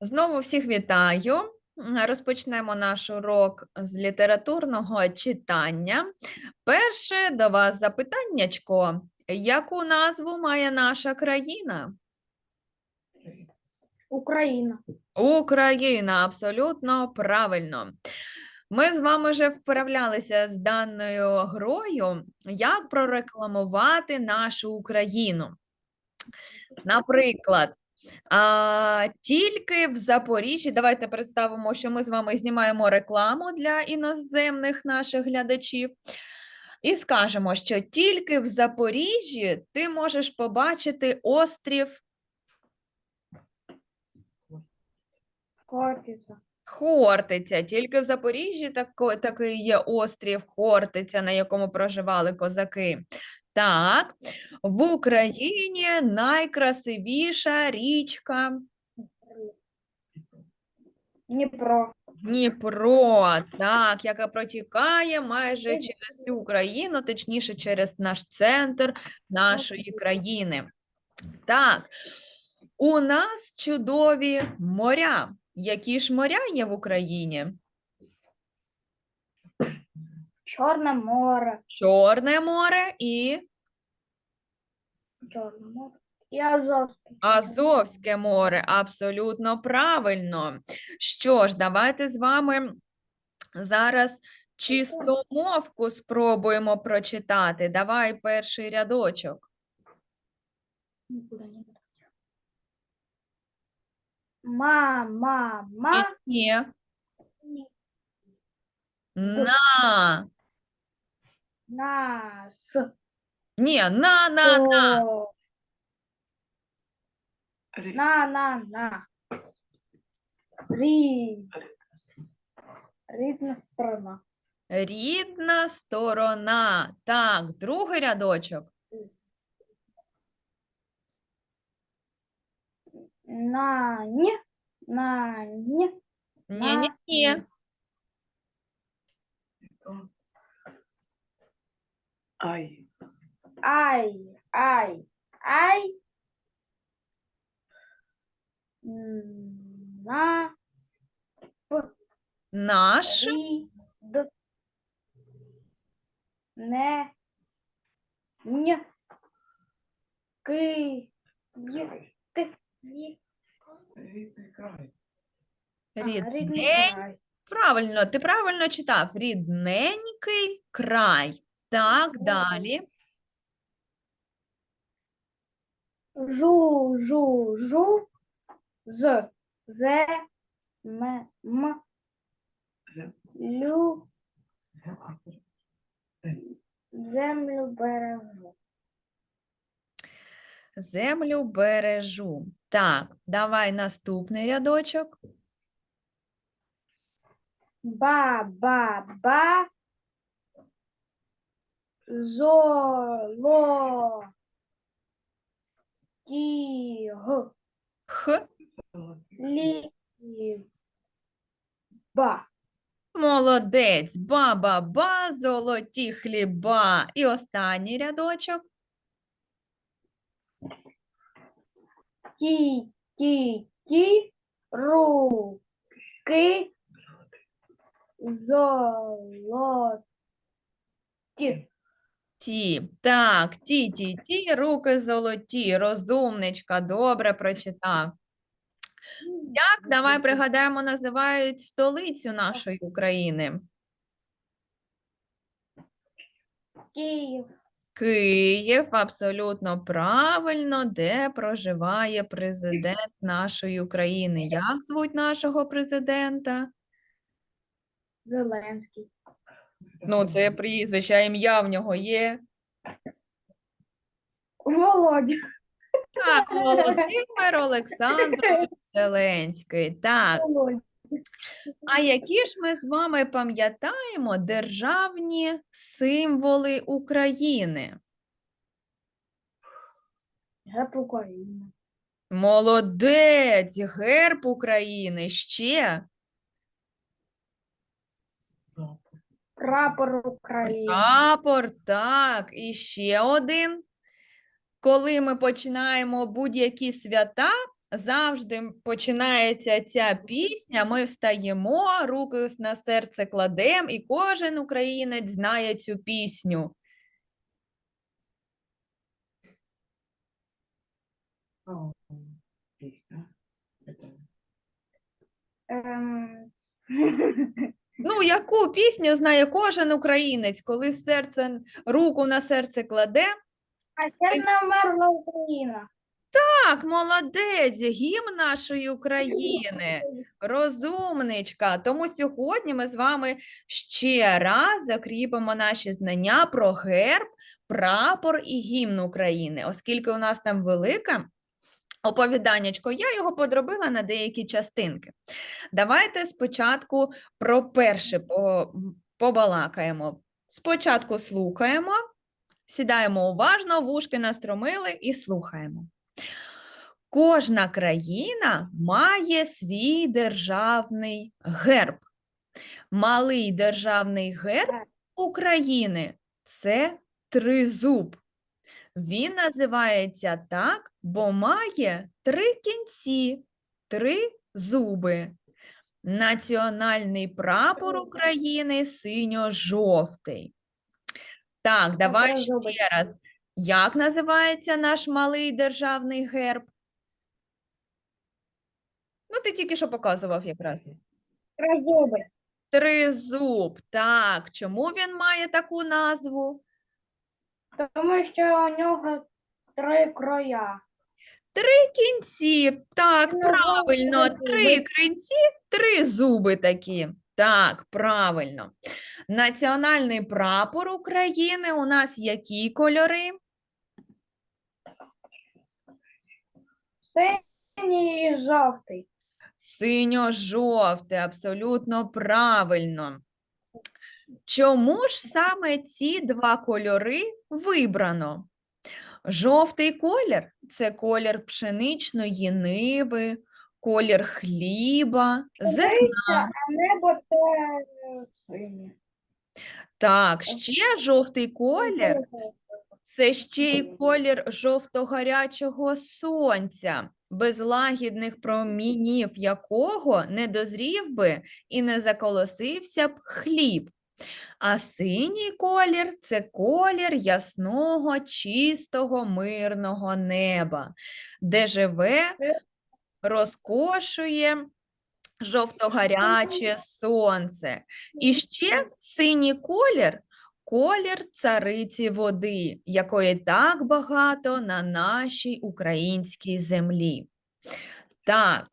Знову всіх вітаю. Розпочнемо наш урок з літературного читання. Перше до вас запитаннячко. Яку назву має наша країна? Україна. Україна, абсолютно правильно. Ми з вами вже вправлялися з даною грою, як прорекламувати нашу Україну. Наприклад, а, тільки в Запоріжжі, давайте представимо, що ми з вами знімаємо рекламу для іноземних наших глядачів. І скажемо, що тільки в Запоріжжі ти можеш побачити острів Хортиця. Хортиця. Тільки в Запоріжжі такий є острів Хортиця, на якому проживали козаки. Так, в Україні найкрасивіша річка Дніпро. Дніпро, так, яка протікає майже через всю Україну, точніше, через наш центр нашої країни. Так, у нас чудові моря. Які ж моря є в Україні? Чорне море. Чорне море і Чорне море. І Азовське. Азовське море. Абсолютно правильно. Що ж, давайте з вами зараз чистомовку спробуємо прочитати. Давай перший рядочок. Нікуди не буде. Ма, ма, ма. Ні. Ні. На. Нас. Ні, на, на, на. О. На, на, на. Рі. Рідна сторона. Рідна сторона. Так, другий рядочок. На, ні. На, ні. Ні, ні, На, ні. Ай, Ай, ай, ай. На, Наш. рі, д. Не. Ки, й, рідний край. Рідний край. Правильно, ти правильно читав. Рідненький край. Так, далі. Жу, жу, жу. З, зе, м, м, лю, землю бережу. Землю бережу. Так, давай наступний рядочок. Ба, ба, ба. Золо. Х. лі, ба. Молодець. Ба-ба-ба, золоті хліба. І останній рядочок. Ті, ті, ті, руки, золоті. Ті. Так, ті, ті, ті, руки золоті. Розумничка, добре прочитав. Як, давай пригадаємо, називають столицю нашої України. Київ, Київ, абсолютно правильно, де проживає президент нашої України. Як звуть нашого президента? Зеленський. Ну, це прізвище, а ім'я в нього є. Володя. Так, Володимир Олександрович Зеленський. Так, Володя. а які ж ми з вами пам'ятаємо державні символи України? Герб України. Молодець, герб України ще. Прапор України. Прапор, так, і ще один. Коли ми починаємо будь-які свята, завжди починається ця пісня, ми встаємо, руки на серце кладемо, і кожен українець знає цю пісню. Пісня. Ем, Ну, яку пісню знає кожен українець, коли серце, руку на серце кладе? А це не вмерла Україна. Так, молодець, гімн нашої України. Розумничка. Тому сьогодні ми з вами ще раз закріпимо наші знання про герб, прапор і гімн України. Оскільки у нас там велике оповіданнячко, я його подробила на деякі частинки. Давайте спочатку про перше побалакаємо. Спочатку слухаємо, сідаємо уважно, вушки настромили і слухаємо. Кожна країна має свій державний герб. Малий державний герб України це тризуб. Він називається так, бо має три кінці, три зуби. Національний прапор України синьо-жовтий. Так, давай ще раз. Як називається наш малий державний герб? Ну, ти тільки що показував якраз. Тризуби. Тризуб. Так, чому він має таку назву? Тому що у нього три кроя. Три кінці. Так, Ну, правильно. зуби. Три кінці, три зуби такі. Так, правильно. Національний прапор України у нас які кольори? Синій і жовтий. Синьо-жовтий, абсолютно правильно. Чому ж саме ці два кольори вибрано? Жовтий колір це колір пшеничної ниви, колір хліба, зерна. А небо це синє. Так, ще жовтий колір це ще й колір жовто-гарячого сонця, без лагідних промінів якого не дозрів би і не заколосився б хліб. А синій колір це колір ясного, чистого, мирного неба, де живе, розкошує жовто-гаряче сонце. І ще синій колір колір цариці води, якої так багато на нашій українській землі. Так,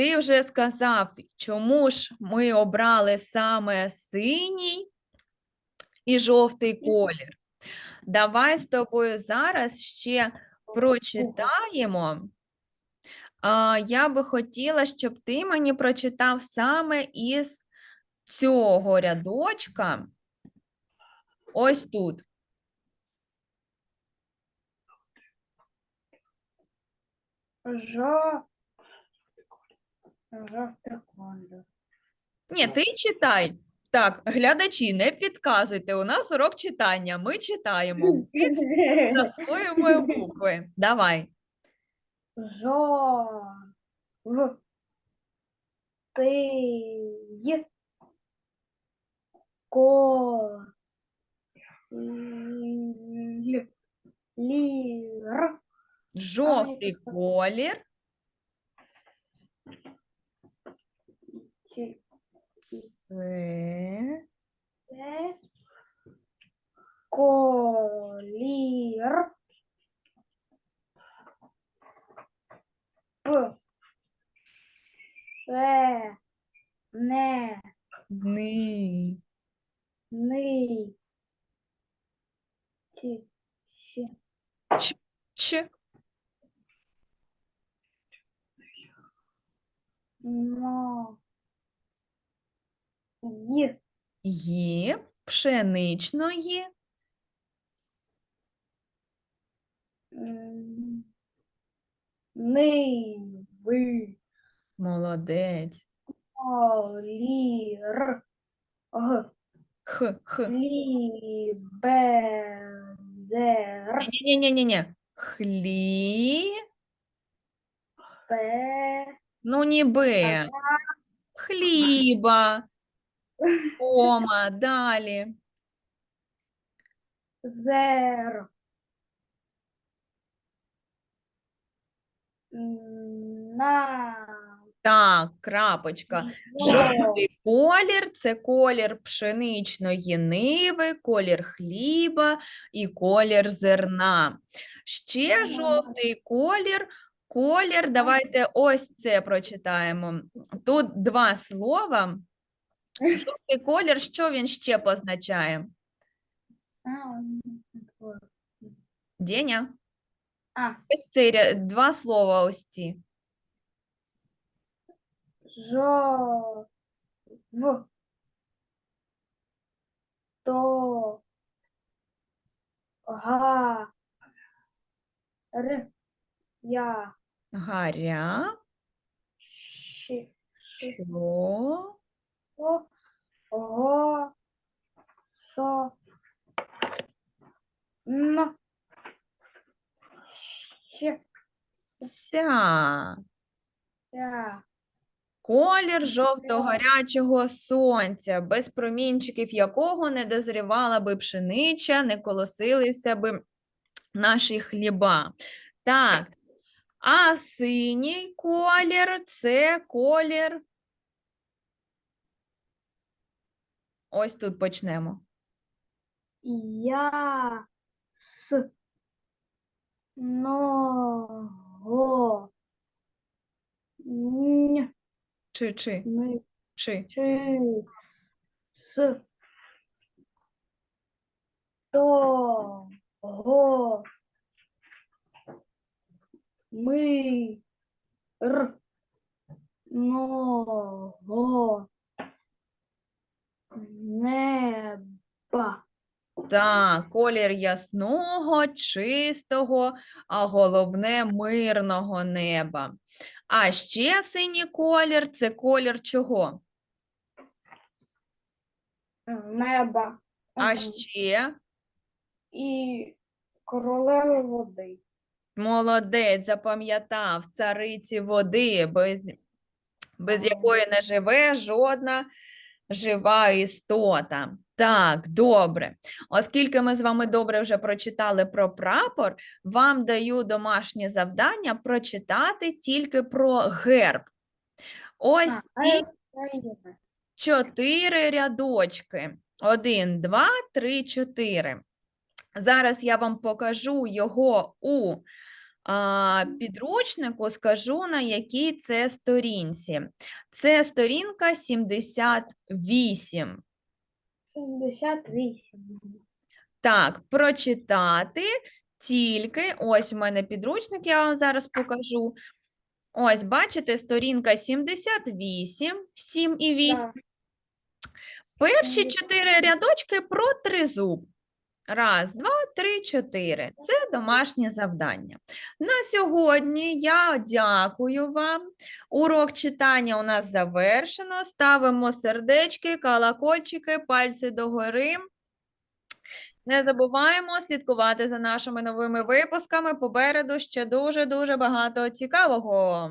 ти вже сказав, чому ж ми обрали саме синій і жовтий колір. Давай з тобою зараз ще прочитаємо. Я би хотіла, щоб ти мені прочитав саме із цього рядочка. Ось тут. Жо... Ні, ти читай. Так, глядачі, не підказуйте. У нас урок читання. Ми читаємо. Засвоюємо букви. Давай. Жо... В... Ти... Ко... Л... Лір... Жовтий колір. Це Це... Колір... П... Ше... Не... дни. Ни... Ті... Ще... Ч. Но... Ї... Є пшеничної. Ниви... Молодець. Олір... Г... Х, х. Хлібезер... Ні-ні-ні-ні. Хлі. П. Ну, ніби. Хліба. Кома. Далі. Зер. На. Так, крапочка. Жовтий колір це колір пшеничної ниви, колір хліба і колір зерна. Ще жовтий колір. Колір, давайте ось це прочитаємо. Тут два слова. Жовтий колір, що він ще позначає? Деня? А, Ось ря- два слова ось ці. жо. В. То. Га. Р. Я. Гаря. Що? О. Го. Со. Н. Щ. Ся. Я. Колір жовто-гарячого сонця, без промінчиків якого не дозрівала би пшенича, не колосилися би наші хліба. Так, а синій колір це колір. Ось тут почнемо. Я. С. Но. Н. Чи, чи, Н. чи. Чи. С. того Ми. Р. Но. Го. Неба. Так, колір ясного, чистого, а головне мирного неба. А ще синій колір це колір чого? Неба. А ще І королеви води. молодець, запам'ятав, цариці води, без, без якої не живе жодна жива істота. Так, добре. Оскільки ми з вами добре вже прочитали про прапор, вам даю домашнє завдання прочитати тільки про герб. Ось ці чотири рядочки. Один, два, три, чотири. Зараз я вам покажу його у підручнику, скажу на якій це сторінці. Це сторінка 78. 78. Так, прочитати тільки. Ось у мене підручник, я вам зараз покажу. Ось, бачите, сторінка 78, 7 і 8. Да. Перші чотири рядочки про тризуб. Раз, два, три, чотири. Це домашнє завдання. На сьогодні я дякую вам. Урок читання у нас завершено. Ставимо сердечки, колокольчики, пальці догори. Не забуваємо слідкувати за нашими новими випусками. Попереду ще дуже-дуже багато цікавого.